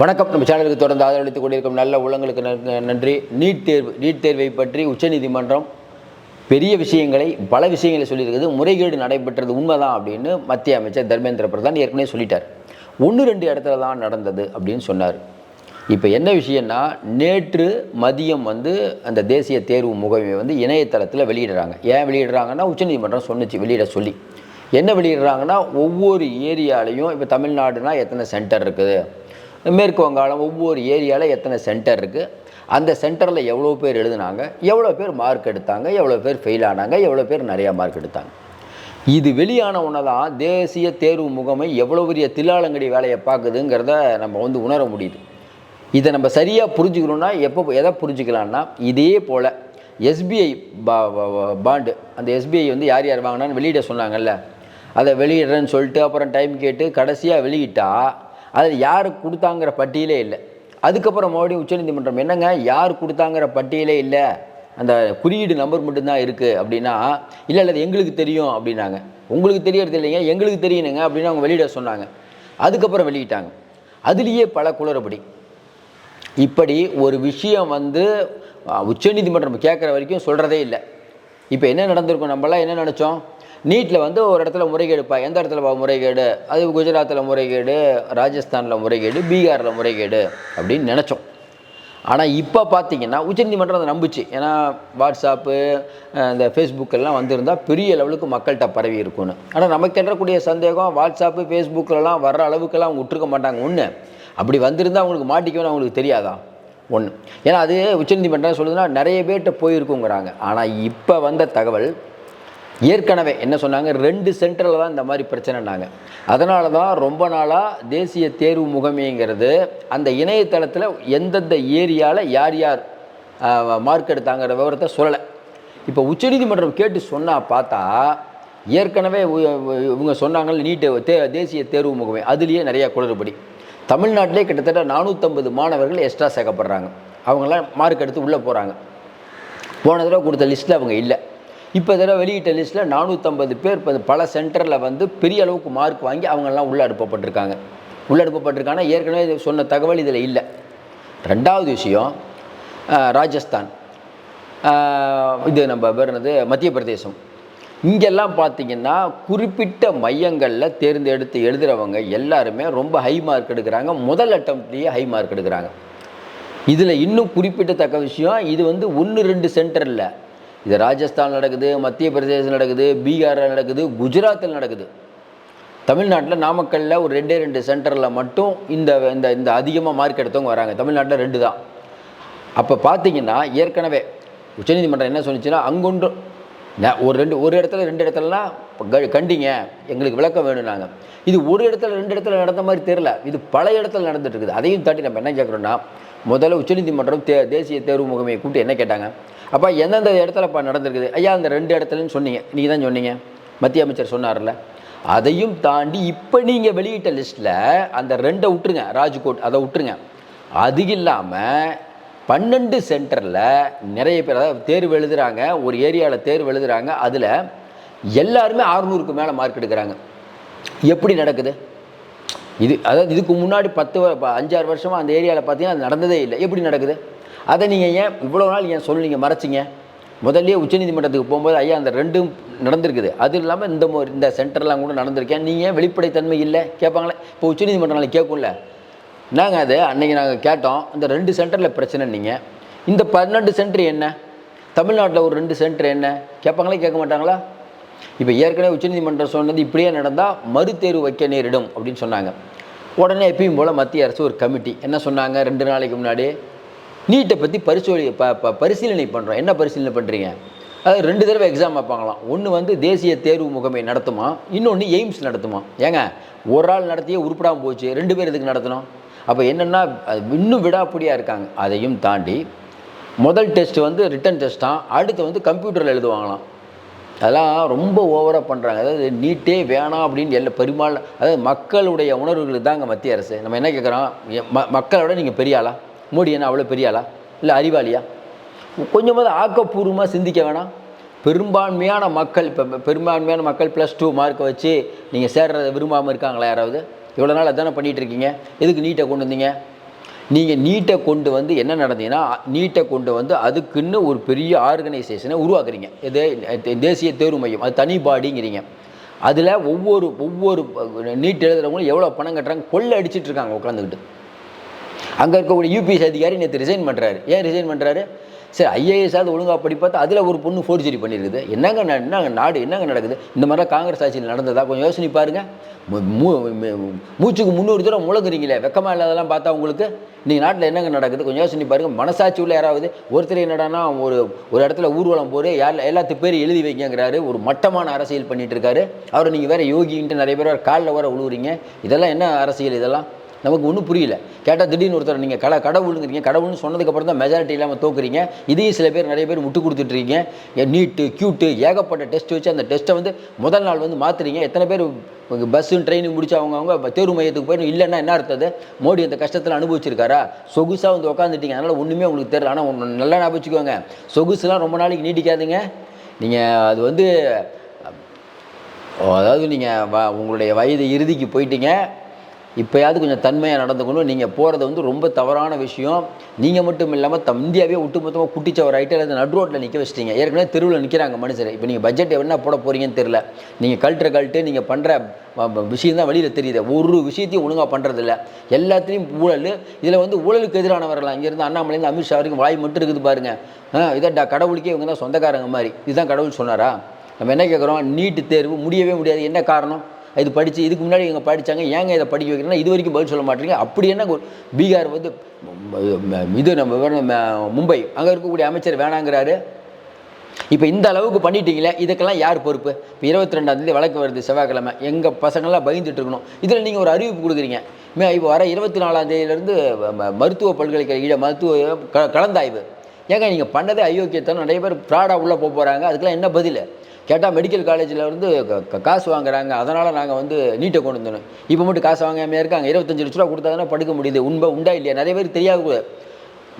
வணக்கம். நம்ம சேனலுக்கு தொடர்ந்து ஆதரவளித்துக் கொண்டிருக்கும் நல்ல உள்ளங்களுக்கு நன்றி. நீட் தேர்வு நீட் தேர்வை பற்றி உச்சநீதிமன்றம் பெரிய விஷயங்களை பல விஷயங்களை சொல்லியிருக்குது. முறைகேடு நடைபெற்றது உண்மைதான் அப்படின்னு மத்திய அமைச்சர் தர்மேந்திர பிரதான் ஏற்கனவே சொல்லிட்டார். ஒன்று ரெண்டு இடத்துல தான் நடந்தது அப்படின்னு சொன்னார். இப்போ என்ன விஷயம்னா நேற்று மதியம் வந்து அந்த தேசிய தேர்வு முகமை வந்து இணையதளத்தில் வெளியிடுறாங்க. ஏன் வெளியிடுறாங்கன்னா உச்சநீதிமன்றம் சொன்னுச்சு வெளியிட சொல்லி. என்ன வெளியிடுறாங்கன்னா ஒவ்வொரு ஏரியாலையும் இப்போ தமிழ்நாடுனா எத்தனை சென்டர் இருக்குது? மேற்கு வங்காளம் ஒவ்வொரு ஏரியாவில் எத்தனை சென்டர் இருக்குது அந்த சென்டரில் எவ்வளோ பேர் எழுதுனாங்க? எவ்வளோ பேர் மார்க் எடுத்தாங்க? எவ்வளோ பேர் ஃபெயில் ஆனாங்க? எவ்வளோ பேர் நிறையா மார்க் எடுத்தாங்க. இது வெளியான உடனே தான் தேசிய தேர்வு முகமை எவ்வளோ பெரிய தில்லாலங்கடி வேலையை பார்க்குதுங்கிறத நம்ம வந்து உணர முடியுது. இதை நம்ம சரியாக புரிஞ்சுக்கணுன்னா எப்போ எதை புரிஞ்சுக்கலான்னா இதே போல் எஸ்பிஐ பா பாண்டு அந்த எஸ்பிஐ வந்து யார் யார் வாங்கினான்னு வெளியிட சொன்னாங்கல்ல. அதை வெளியிடுறேன்னு சொல்லிட்டு அப்புறம் டைம் கேட்டு கடைசியாக வெளியிட்டால் அதில் யார் கொடுத்தாங்கிற பட்டியலே இல்லை. அதுக்கப்புறம் மறுபடியும் உச்சநீதிமன்றம் என்னங்க? யார் கொடுத்தாங்கிற பட்டியலே இல்லை. அந்த குறியீடு நம்பர் மட்டும்தான் இருக்குது அப்படின்னா இல்லை இல்லை அது எங்களுக்கு தெரியும் அப்படின்னாங்க. உங்களுக்கு தெரியறது இல்லைங்க எங்களுக்கு தெரியணுங்க அப்படின்னு அவங்க வெளியிட சொன்னாங்க. அதுக்கப்புறம் வெளியிட்டாங்க. அதுலேயே பல குளறுபடி. இப்படி ஒரு விஷயம் வந்து உச்சநீதிமன்றம் கேட்குற வரைக்கும் சொல்கிறதே இல்லை. இப்போ என்ன நடந்திருக்கும்? நம்மளாம் என்ன நினச்சோம்? நீட்டில் வந்து ஒரு இடத்துல முறைகேடுப்பா. எந்த இடத்துல முறைகேடு? அது குஜராத்தில் முறைகேடு ராஜஸ்தானில் முறைகேடு பீகாரில் முறைகேடு அப்படின்னு நினச்சோம். ஆனால் இப்போ பார்த்தீங்கன்னா உச்சநீதிமன்றம் அதை நம்பிச்சு. ஏன்னா வாட்ஸ்அப்பு இந்த ஃபேஸ்புக்கெல்லாம் வந்திருந்தால் பெரிய லெவலுக்கு மக்கள்கிட்ட பரவி இருக்கும்னு. ஆனால் நமக்கு என்றக்கூடிய சந்தேகம் வாட்ஸ்அப்பு ஃபேஸ்புக்கிலலாம் வர்ற அளவுக்கெல்லாம் அவங்க விட்டுருக்க மாட்டாங்க. ஒன்று அப்படி வந்திருந்தால் அவங்களுக்கு மாட்டிக்கணும்னு அவங்களுக்கு தெரியாதா? ஒன்று ஏன்னா அது உச்சநீதிமன்றம் சொல்லுதுன்னா நிறைய பேர்கிட்ட போயிருக்குங்கிறாங்க. ஆனால் இப்போ வந்த தகவல் ஏற்கனவே என்ன சொன்னாங்க? ரெண்டு சென்டரில் தான் இந்த மாதிரி பிரச்சனைனாங்க. அதனால தான் ரொம்ப நாளாக தேசிய தேர்வு முகமைங்கிறது அந்த இணையதளத்தில் எந்தெந்த ஏரியாவில் யார் யார் மார்க் எடுத்தாங்கிற விவரத்தை சொல்லலை. இப்போ உச்சநீதிமன்றம் கேட்டு சொன்னால் பார்த்தா ஏற்கனவே இவங்க சொன்னாங்கன்னு நீட்டு தே தேசிய தேர்வு முகமை அதுலேயே நிறையா குளறுபடி. தமிழ்நாட்டிலே கிட்டத்தட்ட நானூற்றம்பது மாணவர்கள் எக்ஸ்ட்ரா சேர்க்கப்படுறாங்க. அவங்களாம் மார்க் எடுத்து உள்ளே போகிறாங்க போன தடவை கொடுத்த லிஸ்ட்டில் அவங்க இல்லை. இப்போ தடவை வெளியிட்ட லிஸ்ட்டில் நானூற்றம்பது பேர் இப்போ பல சென்டரில் வந்து பெரிய அளவுக்கு மார்க் வாங்கி அவங்கெல்லாம் உள்ள அனுப்பப்பட்டிருக்காங்க உள்ள அனுப்பப்பட்டிருக்காங்கன்னா ஏற்கனவே சொன்ன தகவல் இதில் இல்லை. ரெண்டாவது விஷயம் ராஜஸ்தான். இது நம்ம பேர் என்னது? மத்திய பிரதேசம். இங்கெல்லாம் பார்த்தீங்கன்னா குறிப்பிட்ட மையங்களில் தேர்ந்தெடுத்து எழுதுகிறவங்க எல்லாருமே ரொம்ப ஹை மார்க் எடுக்கிறாங்க. முதல் அட்டம்ப்ட்லேயே ஹை மார்க் எடுக்கிறாங்க. இதில் இன்னும் குறிப்பிடத்தக்க விஷயம் இது வந்து ஒன்று ரெண்டு சென்டரில் இது ராஜஸ்தான் நடக்குது மத்திய பிரதேசம் நடக்குது பீகாரில் நடக்குது குஜராத்தில் நடக்குது. தமிழ்நாட்டில் நாமக்கல்லில் ஒரு ரெண்டே ரெண்டு சென்டரில் மட்டும் இந்த இந்த இந்த அதிகமாக மார்க் எடுத்தவங்க வராங்க. தமிழ்நாட்டில் ரெண்டு தான். அப்போ பார்த்தீங்கன்னா ஏற்கனவே உச்சநீதிமன்றம் என்ன சொன்னிச்சுன்னா அங்கொன்று ஒரு ரெண்டு ஒரு இடத்துல ரெண்டு இடத்துலலாம் க- கண்டிங்க எங்களுக்கு விளக்கம் வேணும் நாங்கள் இது ஒரு இடத்துல ரெண்டு இடத்துல நடந்த மாதிரி தெரில இது பல இடத்துல நடந்துட்டு இருக்குது. அதையும் தாண்டி நம்ம என்ன கேட்குறோன்னா முதல்ல உச்சநீதிமன்றம் தே தேசிய தேர்வு முகமையை கூப்பிட்டு என்ன கேட்டாங்க? அப்போ எந்தெந்த இடத்துல இப்போ நடந்திருக்குது? ஐயா அந்த ரெண்டு இடத்துலன்னு சொன்னீங்க. நீங்கள் தான் சொன்னீங்க. மத்திய அமைச்சர் சொன்னார்ல. அதையும் தாண்டி இப்போ நீங்கள் வெளியிட்ட லிஸ்ட்டில் அந்த ரெண்டை விட்டுருங்க. ராஜ்கோட் அதை விட்டுருங்க. அது இல்லாமல் பன்னெண்டு சென்டரில் நிறைய பேர் அதாவது தேர்வு எழுதுகிறாங்க ஒரு ஏரியாவில் தேர்வு எழுதுகிறாங்க அதில் எல்லாருமே அறுநூறுக்கு மேலே மார்க் எடுக்கிறாங்க. எப்படி நடக்குது? இது அதாவது இதுக்கு முன்னாடி பத்து ப- அஞ்சாறு வருஷமாக அந்த ஏரியாவில் பார்த்தீங்கன்னா அது நடந்ததே இல்லை. எப்படி நடக்குது? அதை நீங்கள் ஏன் இவ்வளோ நாள் ஏன் சொன்னீங்க மறைச்சிங்க? முதல்லே உச்சநீதிமன்றத்துக்கு போகும்போது ஐயா அந்த ரெண்டும் நடந்திருக்குது. அது இல்லாமல் இந்த இந்த சென்டர்லாம் கூட நடந்திருக்கேன் நீங்கள் ஏன் வெளிப்படைத்தன்மை இல்லை? கேட்பாங்களே இப்போ உச்சநீதிமன்றம் நாளைக்கு கேட்கும்ல நாங்கள் அது? அன்றைக்கி நாங்கள் கேட்டோம் இந்த ரெண்டு சென்டரில் பிரச்சனை நீங்கள் இந்த பன்னெண்டு சென்டர் என்ன? தமிழ்நாட்டில் ஒரு ரெண்டு சென்டர் என்ன? கேட்பாங்களே கேட்க மாட்டாங்களா? இப்போ ஏற்கனவே உச்சநீதிமன்றம் சொன்னது இப்படியே நடந்தால் மறுதேர்வு வைக்க நேரிடும் அப்படின்னு சொன்னாங்க. உடனே எப்பயும் போல் மத்திய அரசு ஒரு கமிட்டி. என்ன சொன்னாங்க? ரெண்டு நாளைக்கு முன்னாடி நீட்டை பற்றி பரிசோலி ப ப- பரிசீலனை பண்ணுறோம் என்ன பரிசீலனை பண்ணுறீங்க அதாவது ரெண்டு தடவை எக்ஸாம் வைப்பாங்களாம். ஒன்று வந்து தேசிய தேர்வு முகமை நடத்துமா? இன்னொன்று எய்ம்ஸ் நடத்துமா? ஏங்க ஒரு ஆள் நடத்தியே உருப்படாமல் போச்சு. ரெண்டு பேர் இதுக்கு நடத்தணும்? அப்போ என்னென்னா இன்னும் விடாப்பிடியாக இருக்காங்க. அதையும் தாண்டி முதல் டெஸ்ட் வந்து ரிட்டன் டெஸ்ட்டாம் அடுத்து வந்து கம்ப்யூட்டரில் எழுதுவாங்களாம். அதெல்லாம் ரொம்ப ஓவராக பண்ணுறாங்க அதாவது நீட்டே வேணாம் அப்படின்னு எல்லா பெருமாள் அதாவது மக்களுடைய உணர்வுகளுக்கு தாங்க மத்திய அரசு. நம்ம என்ன கேட்குறோம் ம நீங்கள் பெரியாளா மோடி என்ன அவ்வளோ பெரியாளா இல்லை அறிவாளியா? கொஞ்சமாவது ஆக்கப்பூர்வமாக சிந்திக்க வேணாம். பெரும்பான்மையான மக்கள் இப்போ பெரும்பான்மையான மக்கள் ப்ளஸ் டூ மார்க்கை வச்சு நீங்கள் சேர்றத விரும்பாமல் இருக்காங்களா யாராவது? இவ்வளோ நாள் அதானே பண்ணிகிட்டு இருக்கீங்க? எதுக்கு நீட்டை கொண்டு வந்தீங்க? நீங்கள் நீட்டை கொண்டு வந்து என்ன நடந்தீங்கன்னா நீட்டை கொண்டு வந்து அதுக்குன்னு ஒரு பெரிய ஆர்கனைசேஷனை உருவாக்குறீங்க. இது தேசிய தேர்வு மையம். அது தனி பாடிங்கிறீங்க. அதில் ஒவ்வொரு ஒவ்வொரு நீட் எழுதுறவங்களும் எவ்வளோ பணம் கட்டுறாங்க? கொள்ளை அடிச்சிட்ருக்காங்க உட்காந்துக்கிட்டு அங்கே இருக்கக்கூடிய யூபிஎஸ் அதிகாரி நேற்று ரிசைன் பண்ணுறாரு ஏன் ரிசைன் பண்ணுறாரு சரி ஐஏஎஸ் ஒழுங்காக படி பார்த்தா அதில் ஒரு பொண்ணு ஃபோர்ஜரி பண்ணியிருக்குது என்னங்க என்னங்க நாடு என்னங்க நடக்குது? இந்த மாதிரிலாம் காங்கிரஸ் ஆட்சியில் நடந்ததா? கொஞ்சம் யோசனை பாருங்கள் மூ- மூச்சுக்கு முந்நூறு தூரம் முழங்குறீங்களே வெக்கமாக இல்லாதெல்லாம் பார்த்தா உங்களுக்கு? நீங்கள் நாட்டில் என்னங்க நடக்குது? கொஞ்சம் யோசனை பாருங்கள் மனசாட்சி உள்ள யாராவது? ஒருத்தர் என்னடான்னா ஒரு ஒரு இடத்துல ஊர்வலம் போரு யார் எல்லாத்து பேர் எழுதி வைக்கங்கிறாரு ஒரு மட்டமான அரசியல் பண்ணிகிட்டு இருக்காரு. அவரை நீங்கள் வேறு யோகின்ட்டு நிறைய பேர் காலில் வர உழுவுறீங்க. இதெல்லாம் என்ன அரசியல் இதெல்லாம்? நமக்கு ஒன்றும் புரியல. கேட்டால் திடீர்னு ஒருத்தர் நீங்கள் கட கடவுளுங்கிறீங்க கடவுள்னு சொன்னதுக்கப்புறம் தான் மெஜாரிட்டி இல்லாமல் தோக்குறீங்க. இதையும் சில பேர் நிறைய பேர் முட்டு கொடுத்துட்ருக்கீங்க. நீட்டு க்யூட்டு ஏகப்பட்ட டெஸ்ட் வச்சு அந்த டெஸ்ட்டை வந்து முதல் நாள் வந்து மாற்றுறீங்க எத்தனை பேர் பஸ்ஸு ட்ரெயின் முடிச்சு அவங்க அவங்க தேர்வு மையத்துக்கு போய் இல்லைன்னா என்ன அர்த்தது மோடி அந்த கஷ்டத்தில் அனுபவிச்சிருக்காரா? சொகுசாக வந்து உட்காந்துட்டீங்க அதனால் ஒன்றுமே உங்களுக்கு தெரியல. ஆனால் ஒன்று நல்லா ஞாபகம் வச்சுக்கோங்க சொகுசுலாம் ரொம்ப நாளைக்கு நீட்டிக்காதுங்க. நீங்கள் அது வந்து அதாவது நீங்கள் உங்களுடைய வயது இறுதிக்கு போயிட்டீங்க. இப்போயாவது கொஞ்சம் தன்மையாக நடந்துக்கணும். நீங்கள் போகிறது வந்து ரொம்ப தவறான விஷயம். நீங்கள் மட்டும் இல்லாமல் தம் இந்தியாவே ஒட்டுமொத்தமாக குட்டிச்சவர் ஆகிட்டு அல்லது நடு ரோட்டில் நிற்க வச்சிட்டீங்க. ஏற்கனவே தெருவில் நிற்கிறாங்க மனுஷர். இப்போ நீங்கள் பட்ஜெட் என்ன போட போகிறீங்கன்னு தெரில நீங்கள் கல்ட்டுற கல்ட்டு நீங்கள் பண்ணுற விஷயம் தான் வெளியில் தெரியுது. ஒரு விஷயத்தையும் ஒழுங்காக பண்ணுறதில்ல எல்லாத்துலேயும் ஊழல். இதில் வந்து ஊழலுக்கு எதிரானவர்களாம் இங்கேருந்து அண்ணாமலேருந்து அமித்ஷா வரைக்கும் வாய் மட்டும் இருக்குது பாருங்க. இதான் டா- கடவுளுக்கே இவங்க தான் சொந்தக்காரங்க மாதிரி. இதுதான் கடவுள் சொன்னாரா? நம்ம என்ன கேட்குறோம் நீட்டு தேர்வு முடியவே முடியாது. என்ன காரணம்? இது படித்து இதுக்கு முன்னாடி இவங்க படித்தாங்க ஏங்க இதை படிக்க வைக்கிறேன்னா இது வரைக்கும் பதில் சொல்ல மாட்டேங்க அப்படி என்ன ஒரு பீகார் வந்து இது நம்ம வேணும், மும்பை அங்கே இருக்கக்கூடிய அமைச்சர் வேணாங்கிறாரு. இப்போ இந்த அளவுக்கு பண்ணிட்டீங்களே இதுக்கெல்லாம் யார் பொறுப்பு? இப்போ இருபத்தி ரெண்டாந்தேதி வழக்கு வருது செவ்வாய்க்கிழமை. எங்கள் பசங்கள்லாம் பயந்துட்டு இருக்கணும். இதில் நீங்கள் ஒரு அறிவிப்பு கொடுக்குறீங்க. மே இப்போ வர இருபத்தி நாலாந்தேதியிலேருந்து மருத்துவ பல்கலைக்கழக மருத்துவ க கலந்தாய்வு. ஏங்க நீங்கள் பண்ணதே அயோக்கியத்தனம். நிறைய பேர் ஃப்ராடாக உள்ளே போக போகிறாங்க அதுக்கெல்லாம் என்ன பதில்? கேட்டால் மெடிக்கல் காலேஜில் வந்து க- காசு வாங்குறாங்க. அதனால் நாங்கள் வந்து நீட்டை கொண்டு வந்தோம். இப்போ மட்டும் காசு வாங்காமல் இருக்காங்க. இருபத்தஞ்சு லட்ச ரூபா கொடுத்தா தானே படுக்க முடியுது. உண்மை உண்டா இல்லையா? நிறைய பேர் தெரியாது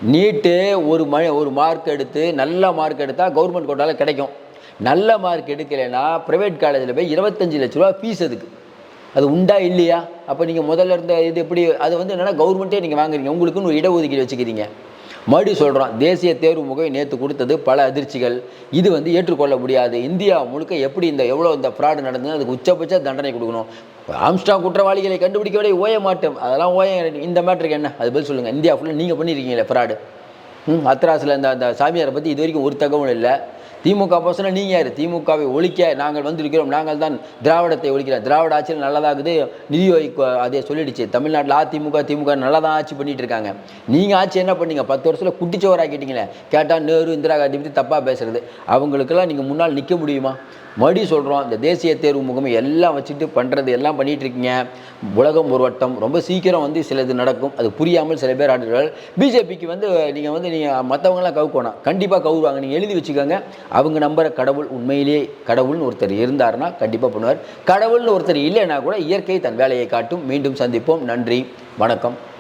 நீட்டு ஒரு ம ஒரு மார்க் எடுத்து நல்ல மார்க் எடுத்தால் கவர்மெண்ட் கோட்டாவில் கிடைக்கும். நல்ல மார்க் எடுக்கலைன்னா ப்ரைவேட் காலேஜில் போய் இருபத்தஞ்சு லட்ச ரூபா ஃபீஸ் அதுக்கு. அது உண்டா இல்லையா? அப்போ நீங்கள் முதல்ல இருந்த இது எப்படி? அது வந்து என்னென்னா கவர்மெண்ட்டே நீங்கள் வாங்குறீங்க. உங்களுக்குன்னு ஒரு இடஒதுக்கீடு வச்சுக்கிறீங்க. மறுபடியும் சொல்கிறோம் தேசிய தேர்வு முகவை நேற்று கொடுத்தது பல அதிர்ச்சிகள். இது வந்து ஏற்றுக்கொள்ள முடியாது. இந்தியா முழுக்க எப்படி இந்த எவ்வளோ இந்த ஃப்ராடு நடந்தது அதுக்கு உச்சபட்ச தண்டனை கொடுக்கணும். ஆம்ஸ்டாங் குற்றவாளிகளை கண்டுபிடிக்கவே ஓய மாட்டோம். அதெல்லாம் ஓய இந்த மேட்ருக்கு என்ன? அது பதில் சொல்லுங்கள் இந்தியா ஃபுல்லாக நீங்கள் பண்ணியிருக்கீங்களே ஃப்ராடு ம் அத்ராஸில் இந்த அந்த சாமியாரை பற்றி இது வரைக்கும் ஒரு தகவல் இல்லை. திமுக பசங்க நீங்கள் யார்? திமுகவை ஒழிக்க நாங்கள் வந்திருக்கிறோம். நாங்கள் தான் திராவிடத்தை ஒழிக்கிறோம் திராவிட ஆட்சியில் நல்லதாகுது நிதி அதே சொல்லிடுச்சு. தமிழ்நாட்டில் அதிமுக திமுக நல்லா தான் ஆட்சி பண்ணிட்டு இருக்காங்க. நீங்கள் ஆட்சி என்ன பண்ணீங்க? பத்து வருஷத்தில் குட்டிச்சோராக்கிட்டீங்களே. கேட்டால் நேரு இந்திரா காந்தி பற்றி தப்பாக பேசுறது. அவங்களுக்கெல்லாம் நீங்கள் முன்னால் நிற்க முடியுமா? மறுபடியும் சொல்கிறோம் இந்த தேசிய தேர்வு முகமை எல்லாம் வச்சுட்டு பண்ணுறது எல்லாம் பண்ணிகிட்டு இருக்கீங்க. உலகம் ஒரு வட்டம். ரொம்ப சீக்கிரம் வந்து சிலது நடக்கும். அது புரியாமல் சில பேர் ஆடுறார்கள் பிஜேபிக்கு வந்து நீங்கள் வந்து நீங்கள் மற்றவங்களாம் கவுக்கணும் கண்டிப்பாக கவுருவாங்க. நீங்கள் எழுதி வச்சுக்கோங்க. அவங்க நம்புகிற கடவுள் உண்மையிலேயே கடவுள்னு ஒருத்தர் இருந்தாருன்னா கண்டிப்பாக பண்ணுவார். கடவுள்னு ஒருத்தர் இல்லைன்னா கூட இயற்கை தன் வேலையை காட்டும். மீண்டும் சந்திப்போம். நன்றி. வணக்கம்.